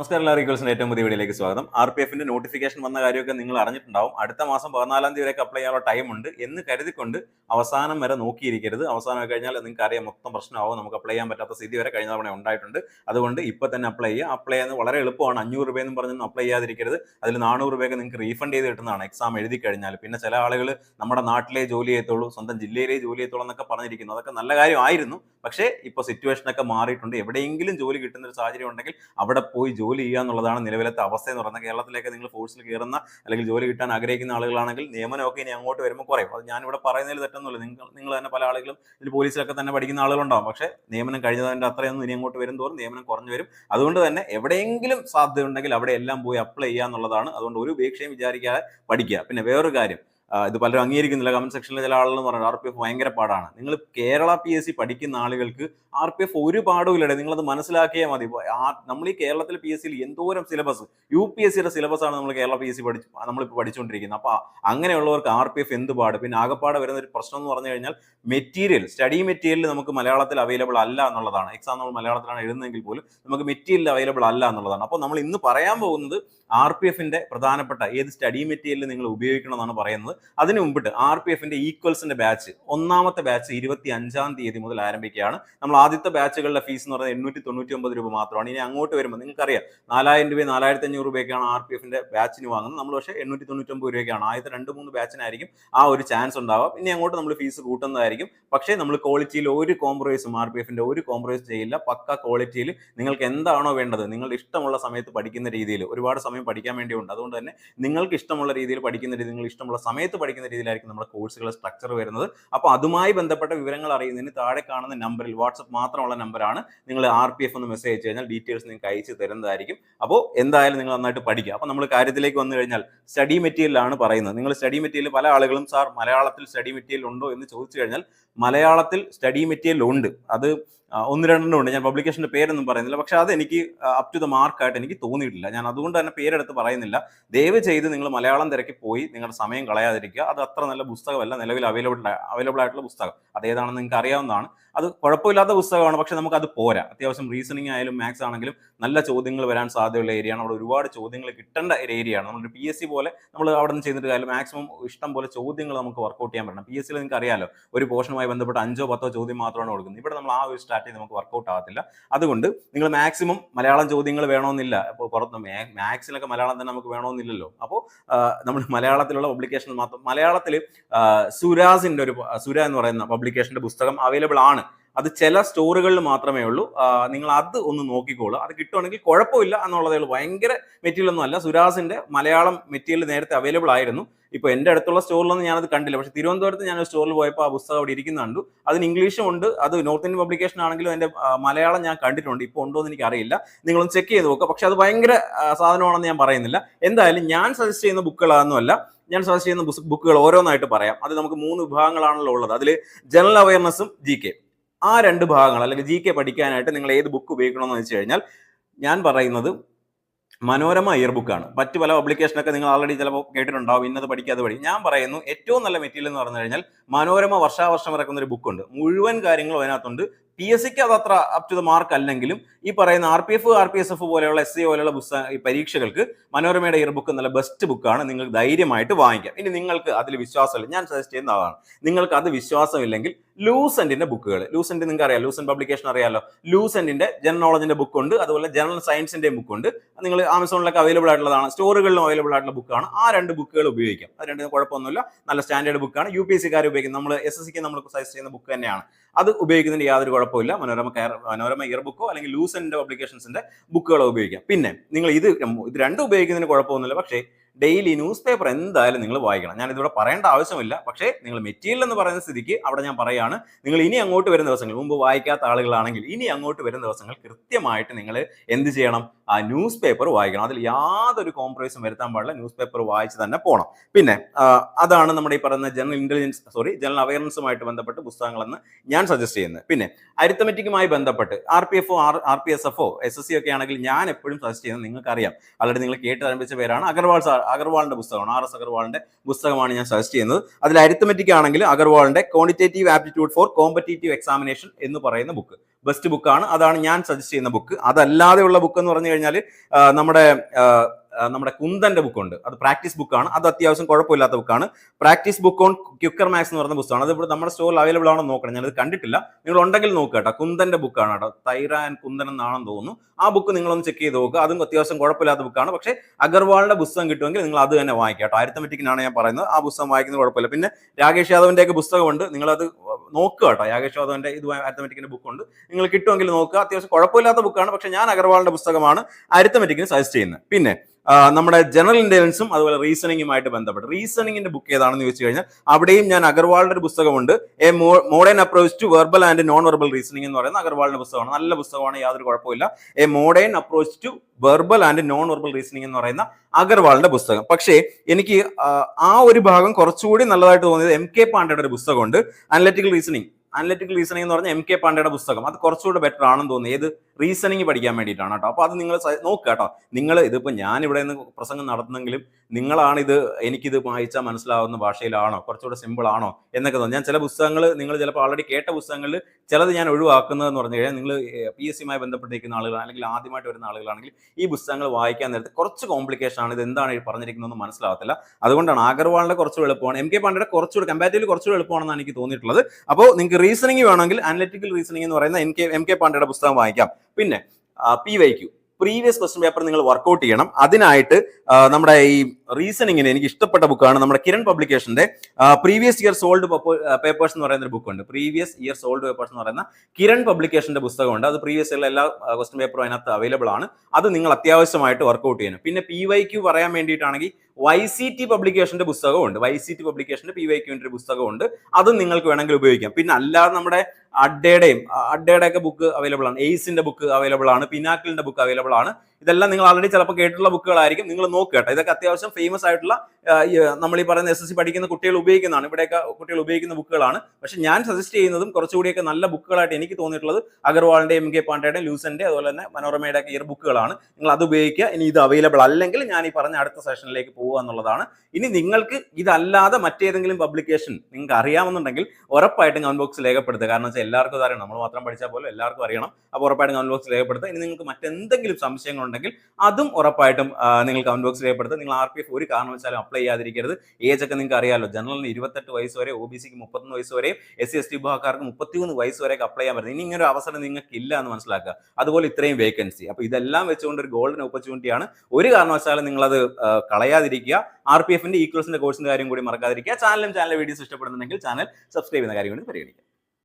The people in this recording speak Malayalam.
നമസ്കാരം എല്ലാ റീക്കോൾസിന്റെ ഏറ്റവും പുതിയ വീഡിയോയിലേക്ക് സ്വാഗതം. ആർ പി എഫിന്റെ നോട്ടിഫിക്കേഷൻ വന്ന കാര്യമൊക്കെ നിങ്ങൾ അറിഞ്ഞിട്ടുണ്ടാവും. അടുത്ത മാസം പതിനാലാം തീയതി വരെയൊക്കെ അപ്ലൈ ചെയ്യാനുള്ള ടൈം ഉണ്ട്. എന്ന് കരുതിക്കൊണ്ട് അവസാനം വരെ നോക്കിയിരിക്കരുത്. അവസാനം കഴിഞ്ഞാൽ നിങ്ങൾക്ക് അറിയാം മൊത്തം പ്രശ്നമാവും. നമുക്ക് അപ്ലൈ ചെയ്യാൻ പറ്റാത്ത സ്ഥിതി വരെ കഴിഞ്ഞ തവണ ഉണ്ടായിട്ടുണ്ട്. അതുകൊണ്ട് ഇപ്പോൾ തന്നെ അപ്ലൈ ചെയ്യുക. അപ്ലൈ ചെയ്യുന്നത് വളരെ എളുപ്പമാണ്. അഞ്ഞൂറ് എന്ന് പറഞ്ഞൊന്നും അപ്ലൈ ചെയ്യാതിരിക്കരുത്. അതിൽ നാനൂറ് രൂപയൊക്കെ നിങ്ങൾക്ക് റീഫണ്ട് ചെയ്ത് കിട്ടുന്നതാണ്. എക്സാം എഴുതി കഴിഞ്ഞാൽ. പിന്നെ ചില ആളുകൾ നമ്മുടെ നാട്ടിലെ ജോലി ചെയ്യത്തുള്ളൂ സ്വന്തം ജില്ലയിലെ ജോലി ചെയ്യത്തുള്ളൂ എന്നൊക്കെ പറഞ്ഞിരിക്കുന്നു. അതൊക്കെ നല്ല കാര്യമായിരുന്നു. പക്ഷേ ഇപ്പോൾ സിറ്റുവേഷനൊക്കെ മാറിയിട്ടുണ്ട്. എവിടെയെങ്കിലും ജോലി കിട്ടുന്ന ഒരു സാഹചര്യം ഉണ്ടെങ്കിൽ അവിടെ പോയി ജോലി ചെയ്യുക എന്നുള്ളതാണ് നിലവിലത്തെ അവസ്ഥ എന്ന് പറയുന്നത്. കേരളത്തിലേക്ക് നിങ്ങൾ ഫോഴ്സിൽ കയറുന്ന അല്ലെങ്കിൽ ജോലി കിട്ടാൻ ആഗ്രഹിക്കുന്ന ആളുകളാണെങ്കിൽ നിയമനമൊക്കെ ഇനി അങ്ങോട്ട് വരുമ്പോൾ കുറയും. അത് ഞാനിവിടെ പറയുന്നതിൽ തെറ്റൊന്നുമില്ല. നിങ്ങൾ നിങ്ങൾ തന്നെ പല ആളുകളും ഇതിൽ പോലീസിലൊക്കെ തന്നെ പഠിക്കുന്ന ആളുകളുണ്ടാവും. പക്ഷേ നിയമനം കഴിഞ്ഞതിന്റെ അത്രയൊന്നും ഇനി അങ്ങോട്ട് വരും തോറും നിയമനം കുറഞ്ഞു വരും. അതുകൊണ്ട് തന്നെ എവിടെയെങ്കിലും സാധ്യതയുണ്ടെങ്കിൽ അവിടെ എല്ലാം പോയി അപ്ലൈ ചെയ്യുക എന്നുള്ളതാണ്. അതുകൊണ്ട് ഒരു ഉപേക്ഷയും വിചാരിക്കാതെ പഠിക്കുക. പിന്നെ വേറൊരു കാര്യം. ഇത് പലരും അംഗീകരിക്കുന്നില്ല. കമന്റ് സെക്ഷനിലെ ചില ആളുകൾ പറഞ്ഞു ആർ പി എഫ് ഭയങ്കര പാടാണ്. നിങ്ങൾ കേരള പി എസ് സി പഠിക്കുന്ന ആളുകൾക്ക് ആർ പി എഫ് ഒരു പാടുമില്ലടേ നിങ്ങളത് മനസ്സിലാക്കിയാൽ മതി. നമ്മൾ ഈ കേരളത്തിലെ പി എസ് സിയിൽ എന്തോരം സിലബസ് യു പി എസ് സിയുടെ സിലബസ് ആണ് നമ്മൾ കേരള പി എസ് സി പഠിച്ച് നമ്മളിപ്പോൾ പഠിച്ചുകൊണ്ടിരിക്കുന്നത് അപ്പൊ അങ്ങനെയുള്ളവർക്ക് ആർ പി എഫ് എന്ത് പാട്? പിന്നെ ആകപ്പാടെ വരുന്ന ഒരു പ്രശ്നം എന്ന് പറഞ്ഞു കഴിഞ്ഞാൽ മെറ്റീരിയൽ സ്റ്റഡി മെറ്റീരിയൽ നമുക്ക് മലയാളത്തിൽ അവൈലബിൾ അല്ല എന്നുള്ളതാണ്. എക്സാം നമ്മൾ മലയാളത്തിലാണ് എഴുതുന്നതെങ്കിൽ പോലും നമുക്ക് മെറ്റീരിയൽ അവൈലബിൾ അല്ല എന്നുള്ളതാണ്. അപ്പോൾ നമ്മൾ ഇന്ന് പറയാൻ പോകുന്നത് ആർ പി എഫിന്റെ പ്രധാനപ്പെട്ട ഏത് സ്റ്റഡി മെറ്റീരിയൽ നിങ്ങൾ ഉപയോഗിക്കണം എന്നാണ് പറയുന്നത്. അതിന് മുമ്പിട്ട് ആർ പി എഫിന്റെ ഈക്വൽസിന്റെ ബാച്ച് ഒന്നാമത്തെ ബാച്ച് ഇരുപത്തി അഞ്ചാം തീയതി മുതൽ ആരംഭിക്കുകയാണ്. നമ്മൾ ആദ്യത്തെ ബാച്ചുകളുടെ ഫീസ് എന്ന് പറയുന്നത് എണ്ണൂറ്റി തൊണ്ണൂറ്റി ഒമ്പത് രൂപ മാത്രമാണ്. ഇനി അങ്ങോട്ട് വരുമ്പോൾ നിങ്ങൾക്കറിയാം നാലായിരം രൂപ നാലായിരത്തി അഞ്ഞൂറ് രൂപയ്ക്കാണ് ആർ പി എഫിന്റെ ബാച്ചിന് വാങ്ങുന്നത്. നമ്മൾ പക്ഷേ എണ്ണൂറ്റി തൊണ്ണൂറ്റി ഒമ്പത് രൂപയ്ക്കാണ് ആദ്യത്തെ രണ്ട് മൂന്ന് ബാച്ചിനായിരിക്കും ആ ഒരു ചാൻസ് ഉണ്ടാവാം ഇനി അങ്ങോട്ട് നമ്മൾ ഫീസ് കൂട്ടുന്നതായിരിക്കും. പക്ഷേ നമ്മൾ ക്വാളിറ്റിയിൽ ഒരു കോംപ്രമൈസും ആർ പി എഫിന്റെ ഒരു കോംപ്രമൈസ് ചെയ്യില്ല. പക്ക ക്വാളിറ്റിയിൽ നിങ്ങൾക്ക് എന്താണോ വേണ്ടത് നിങ്ങളുടെ ഇഷ്ടമുള്ള സമയത്ത് പഠിക്കുന്ന രീതിയിൽ ഒരുപാട് സമയം പഠിക്കാൻ വേണ്ടിയുണ്ട്. അതുകൊണ്ട് തന്നെ നിങ്ങൾക്ക് ഇഷ്ടമുള്ള രീതിയിൽ പഠിക്കുന്ന രീതി നിങ്ങൾ ഇഷ്ടമുള്ള സമയത്ത് പഠിക്കുന്ന രീതിയിലായിരിക്കും നമ്മുടെ കോഴ്സുകളുടെ സ്ട്രക്ചർ വരുന്നത്. അപ്പോൾ അതുമായി ബന്ധപ്പെട്ട വിവരങ്ങൾ അറിയുന്നതിന് താഴെ കാണുന്ന നമ്പറിൽ വാട്സപ്പ് മാത്രമുള്ള നമ്പറാണ് നിങ്ങൾ ആർ പി എഫ് ഒന്ന് മെസ്സേജ് അയച്ചു കഴിഞ്ഞാൽ ഡീറ്റെയിൽസ് നിങ്ങൾക്ക് അയച്ച് തരുന്നതായിരിക്കും. അപ്പോൾ എന്തായാലും നിങ്ങൾ നന്നായിട്ട് പഠിക്കുക. അപ്പോൾ നമ്മൾ കാര്യത്തിലേക്ക് വന്നു കഴിഞ്ഞാൽ സ്റ്റഡി മെറ്റീരിയലാണ് പറയുന്നത്. നിങ്ങൾ സ്റ്റഡി മെറ്റീരിയൽ പല ആളുകളും സാർ മലയാളത്തിൽ സ്റ്റഡി മെറ്റീരിയൽ ഉണ്ടോ? എന്ന് ചോദിച്ചു കഴിഞ്ഞാൽ മലയാളത്തിൽ സ്റ്റഡി മെറ്റീരിയൽ ഉണ്ട്. അത് ഒന്ന് രണ്ടെണ്ണം ഉണ്ട്. ഞാൻ പബ്ലിക്കേഷന്റെ പേരൊന്നും പറയുന്നില്ല. പക്ഷെ അത് എനിക്ക് അപ് ടു ദ മാർക്കായിട്ട് എനിക്ക് തോന്നിയിട്ടില്ല. ഞാൻ അതുകൊണ്ട് തന്നെ പേരെടുത്ത് പറയുന്നില്ല. ദയവ് ചെയ്ത് നിങ്ങൾ മലയാളം തിരക്കി പോയി. നിങ്ങളുടെ സമയം കളയാതിരിക്കുക അത് അത്ര നല്ല പുസ്തകമല്ല. നിലവിൽ അവൈലബിൾ അവൈലബിൾ ആയിട്ടുള്ള പുസ്തകം. അതേതാണെന്ന് നിങ്ങൾക്ക് അറിയാവുന്നതാണ്. അത് കുഴപ്പമില്ലാത്ത പുസ്തകമാണ്. പക്ഷെ നമുക്ക് അത് പോരാ. അത്യാവശ്യം റീസണിങ് ആയാലും മാത്സ് ആണെങ്കിലും നല്ല ചോദ്യങ്ങൾ വരാൻ സാധ്യതയുള്ള ഏരിയയാണ് അവിടെ ഒരുപാട് ചോദ്യങ്ങൾ കിട്ടേണ്ട ഒരു ഏരിയയാണ് നമ്മളൊരു പി എസ് സി പോലെ നമ്മൾ അവിടെ നിന്ന് ചെയ്തിട്ട് കാര്യം മാക്സിമം ഇഷ്ടം പോലെ ചോദ്യങ്ങൾ നമുക്ക് വർക്കൗട്ട് ചെയ്യാൻ പറ്റണം. പി എസ് സിയിൽ നിങ്ങൾക്ക് അറിയാലോ ഒരു പോർഷനുമായി ബന്ധപ്പെട്ട് അഞ്ചോ പത്തോ ചോദ്യം മാത്രമാണ് കൊടുക്കുന്നത്. ഇവിടെ നമ്മൾ ആ ഒരു സ്ട്രാറ്റജി നമുക്ക് വർക്കൗട്ട് ആകത്തില്ല. അതുകൊണ്ട് നിങ്ങൾ മാക്സിമം മലയാളം ചോദ്യങ്ങൾ വേണമെന്നില്ല ഇപ്പോൾ പുറത്ത് മാത്സിലൊക്കെ മലയാളം തന്നെ നമുക്ക് വേണമെന്നില്ലല്ലോ അപ്പോൾ നമ്മൾ മലയാളത്തിലുള്ള പബ്ലിക്കേഷൻ മലയാളത്തിൽ സുരാസിന്റെ ഒരു സുര എന്ന് പറയുന്ന പബ്ലിക്കേഷന്റെ പുസ്തകം അവൈലബിൾ ആണ്. അത് ചില സ്റ്റോറുകളിൽ മാത്രമേ ഉള്ളൂ. നിങ്ങൾ അത് ഒന്ന് നോക്കിക്കോളൂ. അത് കിട്ടുവാണെങ്കിൽ കുഴപ്പമില്ല എന്നുള്ളതേ ഉള്ളൂ. ഭയങ്കര മെറ്റീരിയൽ ഒന്നും അല്ല. സുരാസിന്റെ മലയാളം മെറ്റീരിയൽ നേരത്തെ അവൈലബിൾ ആയിരുന്നു. ഇപ്പൊ എന്റെ അടുത്തുള്ള സ്റ്റോറിലൊന്നും ഞാനത് കണ്ടില്ല. പക്ഷേ തിരുവനന്തപുരത്ത് ഞാൻ സ്റ്റോറിൽ പോയപ്പോൾ ആ പുസ്തകം അവിടെ ഇരിക്കുന്ന കണ്ടു അതിന് ഇംഗ്ലീഷും ഉണ്ട്. അത് നോർത്ത് ഇന്ത്യൻ പബ്ലിക്കേഷൻ ആണെങ്കിലും എന്റെ മലയാളം ഞാൻ കണ്ടിട്ടുണ്ട്. ഇപ്പോൾ ഉണ്ടോ എന്ന് എനിക്ക് അറിയില്ല നിങ്ങളൊന്ന് ചെക്ക് ചെയ്ത് നോക്കുക. പക്ഷേ അത് ഭയങ്കര സാധനമാണെന്ന് ഞാൻ പറയുന്നില്ല. എന്തായാലും ഞാൻ സജസ്റ്റ് ചെയ്യുന്ന ബുക്കുകളാണെന്നല്ല ഞാൻ സജസ്റ്റ് ചെയ്യുന്ന ബുക്കുകൾ ഓരോന്നായിട്ട് പറയാം. അത് നമുക്ക് മൂന്ന് വിഭാഗങ്ങളാണല്ലോ ഉള്ളത്. അതിൽ ജനറൽ അവയർനെസ്സും ജി കെ ആ രണ്ട് ഭാഗങ്ങൾ അല്ലെങ്കിൽ ജി കെ പഠിക്കാനായിട്ട് നിങ്ങൾ ഏത് ബുക്ക് ഉപയോഗിക്കണമെന്ന് വെച്ച് കഴിഞ്ഞാൽ ഞാൻ പറയുന്നത് മനോരമ ഇയർ ബുക്കാണ് മറ്റ് പല പബ്ലിക്കേഷനൊക്കെ നിങ്ങൾ ആൾറെഡി ചിലപ്പോൾ കേട്ടിട്ടുണ്ടാവും. ഇന്നത് പഠിക്കാതെ പഠി ഞാൻ പറയുന്നു ഏറ്റവും നല്ല മെറ്റീരിയൽ എന്ന് പറഞ്ഞു കഴിഞ്ഞാൽ മനോരമ വർഷാവർഷം ഇറക്കുന്ന ഒരു ബുക്കുണ്ട് മുഴുവൻ കാര്യങ്ങളും അതിനകത്തുണ്ട്. പി എസ് സിക്ക് അത് അത്ര അപ് ടു ദ മാർക്ക് അല്ലെങ്കിലും ഈ പറയുന്ന R P F R P S F പോലെയുള്ള എസ് സി പോലെയുള്ള പുസ്തക ഈ പരീക്ഷകൾക്ക് മനോരമയുടെ ഇയർ ബുക്ക് നല്ല ബെസ്റ്റ് ബുക്കാണ് നിങ്ങൾ ധൈര്യമായിട്ട് വാങ്ങിക്കാം. ഇനി നിങ്ങൾക്ക് അതിൽ വിശ്വാസമില്ല. ഞാൻ സജസ്റ്റ് ചെയ്യുന്ന അതാണ് നിങ്ങൾക്ക് അത് വിശ്വാസമില്ലെങ്കിൽ ലൂസെന്റിന്റെ ബുക്കുകൾ ലൂസെന്റ് നിങ്ങൾക്ക് അറിയാം ലൂസെന്റ് പബ്ലിക്കേഷൻ അറിയാലോ. ലൂസെന്റിന്റെ ജനറൽ നോളജിന്റെ ബുക്കുണ്ട് അതുപോലെ ജനറൽ സയൻസിന്റെയും ബുക്ക് ഉണ്ട്. നിങ്ങൾ ആമസോണിലൊക്കെ അവൈലബിൾ ആയിട്ടുള്ളതാണ്. സ്റ്റോറുകളിലും അവൈലബിൾ ആയിട്ടുള്ള ബുക്കാണ് ആ രണ്ട് ബുക്കുകൾ ഉപയോഗിക്കാം. അത് രണ്ട് കുഴപ്പമൊന്നുമില്ല. നല്ല സ്റ്റാൻഡേർഡ് ബുക്കാണ് യു പി എസ് സിക്കാർ ഉപയോഗിക്കുന്നത് നമ്മൾ എസ് എസ് സിക്ക് നമ്മൾ സജസ്റ്റ് ചെയ്യുന്ന ബുക്ക് തന്നെയാണ്. അത് ഉപയോഗിക്കുന്നതിന് യാതൊരു കുഴപ്പമില്ല. മനോരമ മനോരമ ഇയർ ബുക്കോ അല്ലെങ്കിൽ ലൂസന്റെ പബ്ലിക്കേഷൻസിന്റെ ബുക്കുകളോ ഉപയോഗിക്കാം. പിന്നെ നിങ്ങൾ ഇത് ഇത് രണ്ടും ഉപയോഗിക്കുന്നതിന് കുഴപ്പമൊന്നുമില്ല. പക്ഷേ ഡെയിലി ന്യൂസ് പേപ്പർ എന്തായാലും നിങ്ങൾ വായിക്കണം. ഞാൻ ഇതിവിടെ പറയേണ്ട ആവശ്യമില്ല. പക്ഷേ നിങ്ങൾ മെറ്റീരിയൽ എന്ന് പറയുന്ന സ്ഥിതിക്ക് അവിടെ ഞാൻ പറയുകയാണ് നിങ്ങൾ ഇനി അങ്ങോട്ട് വരുന്ന ദിവസങ്ങൾ മുമ്പ് വായിക്കാത്ത ആളുകളാണെങ്കിൽ ഇനി അങ്ങോട്ട് വരുന്ന ദിവസങ്ങൾ കൃത്യമായിട്ട് നിങ്ങൾ എന്ത് ചെയ്യണം? ആ ന്യൂസ് പേപ്പർ വായിക്കണം. അതിൽ യാതൊരു കോംപ്രമൈസും വരുത്താൻ പാടില്ല. ന്യൂസ് പേപ്പർ വായിച്ച് തന്നെ പോകണം പിന്നെ അതാണ് നമ്മുടെ ഈ പറയുന്ന ജനറൽ ഇന്റലിജൻസ് സോറി ജനറൽ അവയർനെസ്സുമായിട്ട് ബന്ധപ്പെട്ട് പുസ്തകങ്ങളെന്ന് ഞാൻ സജസ്റ്റ് ചെയ്യുന്നത്. പിന്നെ അരിത്തമെറ്റിക്കുമായി ബന്ധപ്പെട്ട് ആർ പി എഫോ ആർ ആർ പി എസ് എഫോ എസ് എസ് സി ഒക്കെ ആണെങ്കിൽ ഞാൻ എപ്പോഴും സജസ്റ്റ് ചെയ്യുന്നത് നിങ്ങൾക്കറിയാം. ആൾറെഡി നിങ്ങൾ കേട്ട് ആരംഭിച്ച പേരാണ് അഗർവാൾ സാർ. അഗർവാളിന്റെ പുസ്തകമാണ് ആർ എസ് അഗർവാളിന്റെ പുസ്തകമാണ് ഞാൻ സജസ്റ്റ് ചെയ്യുന്നത്. അതിൽ അരിത്തമെറ്റിക് ആണെങ്കിൽ അഗർവാളിന്റെ quantitative aptitude for competitive examination എന്ന് പറയുന്ന ബുക്ക് ബെസ്റ്റ് ബുക്കാണ് അതാണ് ഞാൻ സജസ്റ്റ് ചെയ്യുന്ന ബുക്ക് അതല്ലാതെയുള്ള ബുക്ക് എന്ന് പറഞ്ഞു കഴിഞ്ഞാൽ നമ്മുടെ നമ്മുടെ കുന്തന്റെ ബുക്കുണ്ട് അത് പ്രാക്ടീസ് ബുക്കാണ് അത് അത്യാവശ്യം കുഴപ്പമില്ലാത്ത ബുക്കാണ് practice book on quicker maths എന്ന് പറയുന്ന പുസ്തകമാണ് അത് ഇവിടെ നമ്മുടെ സ്റ്റോറിൽ അവൈലബിൾ ആണോ നോക്കണം. ഞാനത് കണ്ടിട്ടില്ല. നിങ്ങൾ ഉണ്ടെങ്കിൽ നോക്കുക കേട്ടോ. കുന്തന്റെ ബുക്കാണ് കേട്ടോ. തൈറ ആൻഡ് കുന്തൻ എന്നാണെന്ന് തോന്നുന്നു. ആ ബുക്ക് നിങ്ങളൊന്ന് ചെക്ക് ചെയ്ത് നോക്കുക അതും അത്യാവശ്യം കുഴപ്പമില്ലാത്ത ബുക്കാണ് പക്ഷേ അഗർവാളിന്റെ പുസ്തകം കിട്ടുമെങ്കിൽ നിങ്ങൾ അത് തന്നെ വായിക്കുക കേട്ടോ. ആരിത്തമെറ്റിക്കിനാണ് ഞാൻ പറയുന്നത്. ആ പുസ്തകം വായിക്കുന്നത് കുഴപ്പമില്ല. പിന്നെ രാകേഷ് യാദവിന്റെ ഒക്കെ പുസ്തകമുണ്ട്. നിങ്ങളത് നോക്കുക കേട്ടോ. യാദവിന്റെ ഇത് അരിത്തമെറ്റിക്കിന്റെ ബുക്കുണ്ട് നിങ്ങൾ കിട്ടുമെങ്കിൽ നോക്കുക. അത്യാവശ്യം കുഴപ്പമില്ലാത്ത ബുക്കാണ് പക്ഷെ ഞാൻ അഗർവാളിന്റെ പുസ്തകമാണ് അരിത്തമെറ്റിക്കിന് സജസ്റ്റ് ചെയ്യുന്നത്. പിന്നെ നമ്മുടെ ജനറൽ ഇന്റലിജൻസും അതുപോലെ റീസണിങ്ങുമായിട്ട് ബന്ധപ്പെട്ട്. റീസണിങ്ങിന്റെ ബുക്ക് ഏതാണെന്ന് ചോദിച്ചു കഴിഞ്ഞാൽ അവിടെയും ഞാൻ അഗർവാളിന്റെ ഒരു പുസ്തകമുണ്ട്. A modern approach to verbal and non verbal reasoning എന്ന് പറയുന്ന അഗർവാളിന്റെ പുസ്തകമാണ്. നല്ല പുസ്തകമാണ്. യാതൊരു കുഴപ്പമില്ല a modern approach to verbal and non verbal reasoning എന്ന് പറയുന്ന അഗർവാളിന്റെ പുസ്തകം. പക്ഷേ എനിക്ക് ആ ഒരു ഭാഗം കുറച്ചുകൂടി നല്ലതായിട്ട് തോന്നിയത് എം കെ പാണ്ഡയുടെ ഒരു പുസ്തകമുണ്ട്. അനലറ്റിക്കൽ റീസണിംഗ് അനലറ്റിക്കൽ റീസണിംഗ് എന്ന് പറഞ്ഞാൽ എം കെ പാണ്ഡയുടെ പുസ്തകം. അത് കുറച്ചുകൂടെ ബെറ്റർ ആണെന്ന് തോന്നുന്നു. ഏത് റീസണിങ് പഠിക്കാൻ വേണ്ടിയിട്ടാണ് കേട്ടോ. അപ്പോൾ അത് നിങ്ങൾ നോക്കുക കേട്ടോ. നിങ്ങൾ ഇതിപ്പോൾ ഞാൻ ഇവിടെ നിന്ന് പ്രസംഗം നടത്തുന്നെങ്കിലും നിങ്ങളാണിത് എനിക്കിത് വായിച്ചാൽ മനസ്സിലാവുന്ന ഭാഷയിലാണോ? കുറച്ചുകൂടെ സിമ്പിൾ ആണോ? എന്നൊക്കെ തോന്നുന്നു. ഞാൻ ചില പുസ്തകങ്ങൾ നിങ്ങൾ ചിലപ്പോൾ ഓൾറെഡി കേട്ട പുസ്തകങ്ങളിൽ ചിലത് ഞാൻ ഒഴിവാക്കുന്നതെന്ന് പറഞ്ഞു കഴിഞ്ഞാൽ നിങ്ങൾ പി എസ് സിയുമായി ബന്ധപ്പെട്ടിരിക്കുന്ന ആളുകൾ അല്ലെങ്കിൽ ആദ്യമായിട്ട് വരുന്ന ആളുകളാണെങ്കിൽ ഈ പുസ്തകങ്ങൾ വായിക്കാൻ നേരത്തെ കുറച്ച് കോംപ്ലിക്കേഷൻ ആണ്. ഇത് എന്താണ് പറഞ്ഞിരിക്കുന്നതെന്ന് മനസ്സിലാവത്തില്ല അതുകൊണ്ടാണ് അഗർവാളിന്റെ കുറച്ചുകൂടെ എളുപ്പമാണ്. എം കെ പാണ്ഡയുടെ കുറച്ചുകൂടെ കമ്പാരിറ്റീവ്ലി കുറച്ചുകൂടെ എളുപ്പമാണെന്നാണ് എനിക്ക് തോന്നിയിട്ടുള്ളത്. അപ്പോൾ നിങ്ങൾക്ക് റീസണിംഗ് വേണമെങ്കിൽ അനലറ്റിക്കൽ റീസണിംഗ് എന്ന് പറയുന്ന എൻ കെ എം കെ പാണ്ഡയുടെ പുസ്തകം വായിക്കാം. പിന്നെ P Y Q previous question paper നിങ്ങൾ വർക്കൗട്ട് ചെയ്യണം. അതിനായിട്ട് നമ്മുടെ ഈ റീസണിങ്ങിന് എനിക്ക് ഇഷ്ടപ്പെട്ട ബുക്കാണ് നമ്മുടെ കിരൺ പബ്ലിക്കേഷന്റെ പ്രീവിയസ് ഇയർ സോൾഡ് പേപ്പേഴ്സ് എന്ന് പറയുന്ന ഒരു ബുക്ക് ഉണ്ട്. പ്രീവിയസ് ഇയർ സോൾഡ് പേപ്പേഴ്സ് എന്ന് പറയുന്ന കിരൺ പബ്ലിക്കേഷന്റെ പുസ്തകമുണ്ട്. അത് പ്രീവിയസ് ഇയറിലെ എല്ലാ ക്വസ്റ്റ്യൻ പേപ്പറും അതിനകത്ത് അവൈലബിൾ ആണ്. അത് നിങ്ങൾ അത്യാവശ്യമായിട്ട് വർക്കൗട്ട് ചെയ്യണം. പിന്നെ പി വൈ ക്യു പറയാൻ വേണ്ടിയിട്ടാണെങ്കിൽ വൈ സി ടി പബ്ലിക്കേഷന്റെ പുസ്തകമുണ്ട്. വൈ സി ടി പബ്ലിക്കേഷന്റെ പി വൈ ക്യുവിന്റെ ഒരു പുസ്തകമുണ്ട്. അതും നിങ്ങൾക്ക് വേണമെങ്കിൽ ഉപയോഗിക്കാം. പിന്നെ അല്ലാതെ നമ്മുടെ അഡ്ഡയുടെയും അഡ്ഡയുടെ ഒക്കെ ബുക്ക് അവൈലബിൾ ആണ്. എയ്സിന്റെ ബുക്ക് അവൈലബിൾ ആണ്. പിനാക്കിളിന്റെ ബുക്ക് അവൈലബിൾ ആണ്. ഇതെല്ലാം നിങ്ങൾ ആൾറെഡി ചിലപ്പോൾ കേട്ടിട്ടുള്ള ബുക്കുകളായിരിക്കും. നിങ്ങൾ നോക്കുക കേട്ടോ. ഇതൊക്കെ അത്യാവശ്യം ഫേമസ് ആയിട്ടുള്ള നമ്മൾ ഈ പറയുന്ന എസ് എസ് സി പഠിക്കുന്ന കുട്ടികൾ ഉപയോഗിക്കുന്നതാണ്. ഇവിടെയൊക്കെ കുട്ടികൾ ഉപയോഗിക്കുന്ന ബുക്കുകളാണ്. പക്ഷെ ഞാൻ സജസ്റ്റ് ചെയ്യുന്നതും കുറച്ചുകൂടിയൊക്കെ നല്ല ബുക്കുകളായിട്ട് എനിക്ക് തോന്നിയിട്ടുള്ളത് അഗർവാളിന്റെ എം കെ പാണ്ഡയുടെ ലൂസന്റെ അതുപോലെ തന്നെ മനോരമയുടെ ഒക്കെ ഇയർ ബുക്കുകളാണ്. നിങ്ങൾ അത് ഉപയോഗിക്കുക. ഇനി ഇത് അവൈലബിൾ അല്ലെങ്കിൽ ഞാൻ ഈ പറഞ്ഞ അടുത്ത സെഷനിലേക്ക് പോകുക എന്നുള്ളതാണ്. ഇനി നിങ്ങൾക്ക് ഇതല്ലാതെ മറ്റേതെങ്കിലും പബ്ലിക്കേഷൻ നിങ്ങൾക്ക് അറിയാമെന്നുണ്ടെങ്കിൽ ഉറപ്പായിട്ടും കമന്റ് ബോക്സ് രേഖപ്പെടുത്തുക. കാരണം വെച്ചാൽ എല്ലാവർക്കും അറിയണം. നമ്മൾ മാത്രം പഠിച്ചാൽ പോലും എല്ലാവർക്കും അറിയണം. അപ്പോൾ ഉറപ്പായിട്ടും കമന്റ് ബോക്സ് രേഖപ്പെടുത്തുക. ഇനി നിങ്ങൾക്ക് മറ്റെന്തെങ്കിലും സംശയങ്ങളുണ്ടെങ്കിൽ അതും ഉറപ്പായിട്ടും നിങ്ങൾ കമന്റ് ബോക്സിൽ രേഖപ്പെടുത്തുക. നിങ്ങൾ ആർ പി എഫ് ഒരു കാരണവശാലും അപ്ലൈ ചെയ്യാതിരിക്കരുത്. ഏജ് ഒക്കെ നിങ്ങൾക്ക് അറിയാമല്ലോ ജനറലിന് ഇരുപത്തെട്ട് വയസ്സ് വരെ ഒ ബി സിക്ക് മുപ്പത്തൊന്ന് വയസ്സ് വരെയും എസ് സി എസ് ടി വിഭാഗക്കാർക്ക് മുപ്പത്തിമൂന്ന് വയസ്സ് വരെയൊക്കെ അപ്ലൈ ചെയ്യാൻ പറ്റും. ഇനി ഇങ്ങനെ ഒരു അവസരം നിങ്ങൾക്ക് ഇല്ല എന്ന് മനസ്സിലാക്കുക. അതുപോലെ ഇത്രയും വേക്കൻസി അപ്പോൾ ഇതെല്ലാം വെച്ചുകൊണ്ട് ഒരു ഗോൾഡൻ ഓപ്പർച്യൂണിറ്റിയാണ് ഒരു കാരണവശാലും നിങ്ങളത് കളയാതിരിക്കുക. ആർ പി എഫിന്റെ ഈക്വൽസിന്റെ കോഴ്സിന്റെ കാര്യം കൂടി മറക്കാതിരിക്കുക. ചാനലും ചാനൽ വീഡിയോസ് ഇഷ്ടപ്പെടുന്നുണ്ടെങ്കിൽ ചാനൽ സബ്സ്ക്രൈബ് ചെയ്യുന്ന കാര്യം കൂടി പരിഗണിക്കുക.